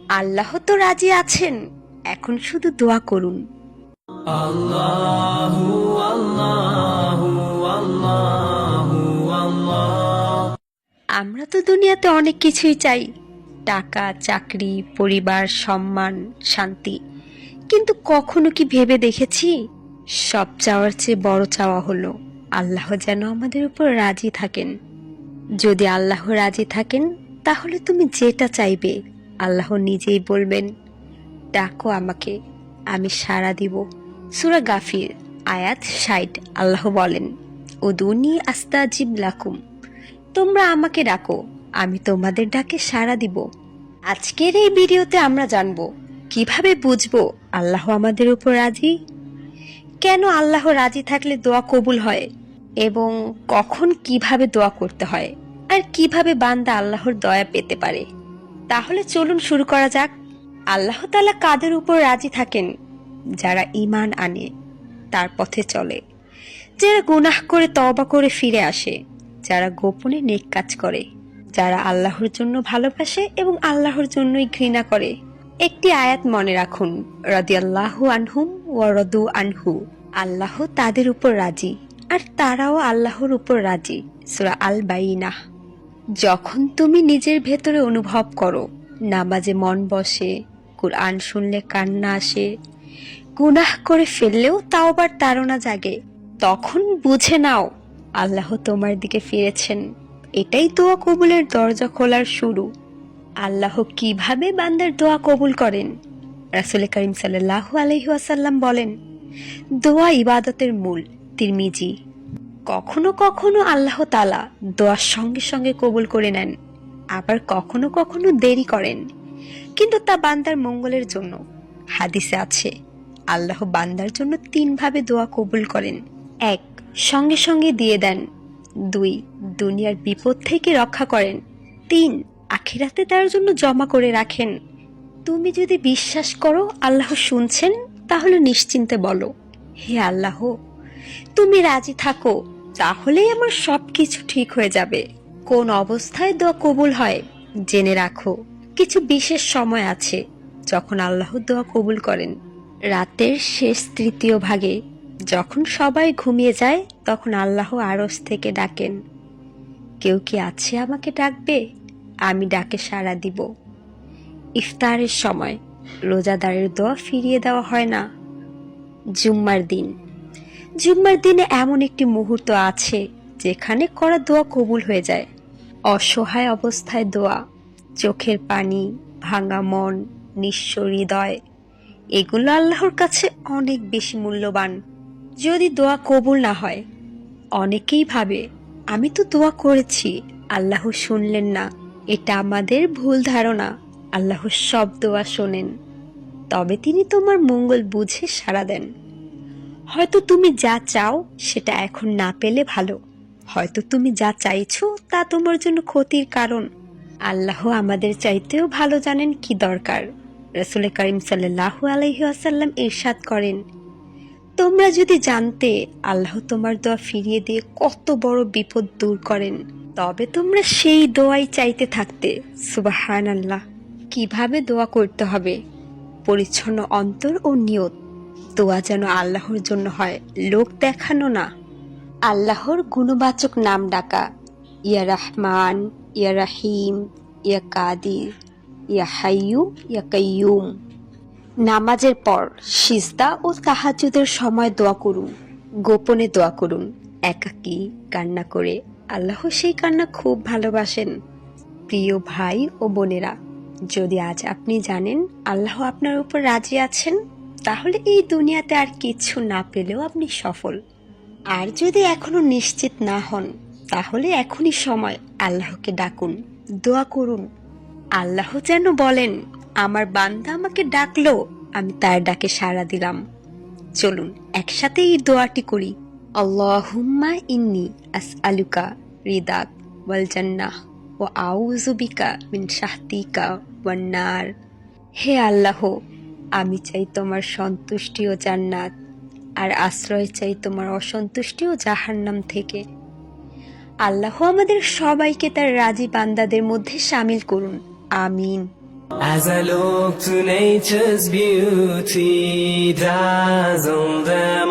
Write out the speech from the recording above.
আল্লাহ তো রাজি আছেন এখন শুধু দোয়া করুন। আমরা তো দুনিয়াতে অনেক কিছুই চাই টাকা চাকরি পরিবার সম্মান শান্তি। কিন্তু কখনো কি ভেবে দেখেছি সব চাওয়ার চেয়ে বড় চাওয়া হলো আল্লাহ যেন আমাদের উপর রাজি থাকেন। যদি আল্লাহ রাজি থাকেন তাহলে তুমি যেটা চাইবে আল্লাহ নিজেই বলবেন, ডাকো আমাকে, আমি সাড়া দিব। সুরা গাফির, আয়াত ষাট, আল্লাহ বলেন, উদুনি আস্তাজিব লাকুম, তোমরা আমাকে ডাকো, আমি তোমাদের ডাকে সাড়া দিব। আজকের এই ভিডিওতে আমরা জানব, কীভাবে বুঝব আল্লাহ আমাদের উপর রাজি? কেন আল্লাহ রাজি থাকলে দোয়া কবুল হয়? এবং কখন কীভাবে দোয়া করতে হয়? আর কীভাবে বান্দা আল্লাহর দয়া পেতে পারে? তাহলে চলুন শুরু করা যাক। আল্লাহ তালা কাদের উপর রাজি থাকেন? যারা ইমান আনে, তার পথে চলে। যারা গুনাহ করে তবা করে ফিরে আসে, যারা গোপনে নেক কাজ করে। যারা আল্লাহর জন্য ভালোবাসে এবং আল্লাহর জন্যই ঘৃণা করে। একটি আয়াত মনে রাখুন। রদিয়াল্লাহু আনহুম ওয়ারদু আনহু। আল্লাহ তাদের উপর রাজি, আর তারাও আল্লাহর উপর রাজি। সুরা আল বাইনাহ যখন তুমি নিজের ভেতরে অনুভব করো, নামাজে মন বসে, কোরআন শুনলে কান্না আসে, গুনাহ করে ফেললেও তাও আবার তাড়না জাগে, তখন বুঝে নাও, আল্লাহ তোমার দিকে ফিরেছেন। এটাই দোয়া কবুলের দরজা খোলার শুরু। আল্লাহ কীভাবে বান্দার দোয়া কবুল করেন? রাসুল করিম সাল্লাহ আলহিহাসাল্লাম বলেন, দোয়া ইবাদতের মূল, তিরমিজি। কখনো কখনো আল্লাহ তালা দোয়ার সঙ্গে সঙ্গে কবুল করে নেন, আবার কখনো কখনো দেরি করেন। কিন্তু তা বান্দার মঙ্গলের জন্য। হাদিসে আছে, আল্লাহ বান্দার জন্য তিনভাবে দোয়া কবুল করেন। এক, সঙ্গে সঙ্গে দিয়ে দেন। দুই, দুনিয়ার বিপদ থেকে রক্ষা করেন। তিন, আখিরাতে তার জন্য জমা করে রাখেন। তুমি যদি বিশ্বাস করো আল্লাহ শুনছেন, তাহলে নিশ্চিন্তে বলো, হে আল্লাহ, তুমি রাজি থাকো। তাহলেই আমার সব কিছু ঠিক হয়ে যাবে। কোন অবস্থায় দোয়া কবুল হয়, জেনে রাখো। কিছু বিশেষ সময় আছে যখন আল্লাহ দোয়া কবুল করেন। রাতের শেষ তৃতীয় ভাগে যখন সবাই ঘুমিয়ে যায়, তখন আল্লাহ আরস থেকে ডাকেন। কেউ কি আছে আমাকে ডাকবে? আমি ডাকে সাড়া দিব। ইফতারের সময় রোজাদারের দোয়া ফিরিয়ে দেওয়া হয় না। জুম্মার দিন। জুম্মার দিনে এমন একটি মুহূর্ত আছে যেখানে করা দোয়া কবুল হয়ে যায়। অসহায় অবস্থায় দোয়া, চোখের পানি, ভাঙা মন, নিঃস্ব হৃদয়, এগুলো আল্লাহর কাছে অনেক বেশি মূল্যবান। যদি দোয়া কবুল না হয়, অনেকেই ভাবে, আমি তো দোয়া করেছি, আল্লাহ শুনলেন না। এটা আমাদের ভুল ধারণা, আল্লাহ সব দোয়া শোনেন। তবে তিনি তোমার মঙ্গল বুঝে সাড়া দেন। হয়তো তুমি যা চাও সেটা এখন না পেলে ভালো। হয়তো তুমি যা চাইছো তা তোমার জন্য ক্ষতির কারণ। আল্লাহ আমাদের চাইতেও ভালো জানেন কি দরকার। রসুল করিম সাল্লাহ আলহিহাসাল্লাম ইরশাদ করেন, তোমরা যদি জানতে আল্লাহ তোমার দোয়া ফিরিয়ে দিয়ে কত বড় বিপদ দূর করেন, তবে তোমরা সেই দোয়াই চাইতে থাকতে। সুবাহান আল্লাহ কীভাবে দোয়া করতে হবে? পরিচ্ছন্ন অন্তর ও নিয়ত। দোয়া যেন আল্লাহর জন্য হয়, লোক দেখানো না। আল্লাহর গুণবাচক নাম ডাকা, ইয়া রহমান, ইয়া রাহিম, ইয়া কাদির, ইয়া হাইয়ু, ইয়া কাইয়ুম। নামাজের পর সিজদা ও তাহাজুদের সময় দোয়া করুন, গোপনে দোয়া করুন, একাকী কান্না করে। আল্লাহ সেই কান্না খুব ভালোবাসেন। প্রিয় ভাই ও বোনেরা, যদি আজ আপনি জানেন আল্লাহ আপনার উপর রাজি আছেন তাহলে এই দুনিয়াতে আর কিছু না পেলেও আপনি সফল। আর যদি এখনও নিশ্চিত না হন, তাহলে এখনই সময় আল্লাহকে ডাকুন, দোয়া করুন। আল্লাহ যেন বলেন, আমার বান্দা আমাকে ডাকলো, আমি তার ডাকে সাড়া দিলাম। চলুন, একসাথে এই দোয়াটি করি। আল্লাহুম্মা ইন্নি আস আলুকা রিদাক ওয়াল জান্নাহ ও আউজুবিকা মিন শাহতিকা ওয়ান্নার হে আল্লাহ আমি চাই তোমার সন্তুষ্টি ও জান্নাত আর আশ্রয় চাই তোমার অসন্তুষ্টি ও জাহান্নাম থেকে। আল্লাহ আমাদের সবাইকে তার রাজি বান্দাদের মধ্যে সামিল করুন। আমিন। As I look to nature's beauty, dazzled and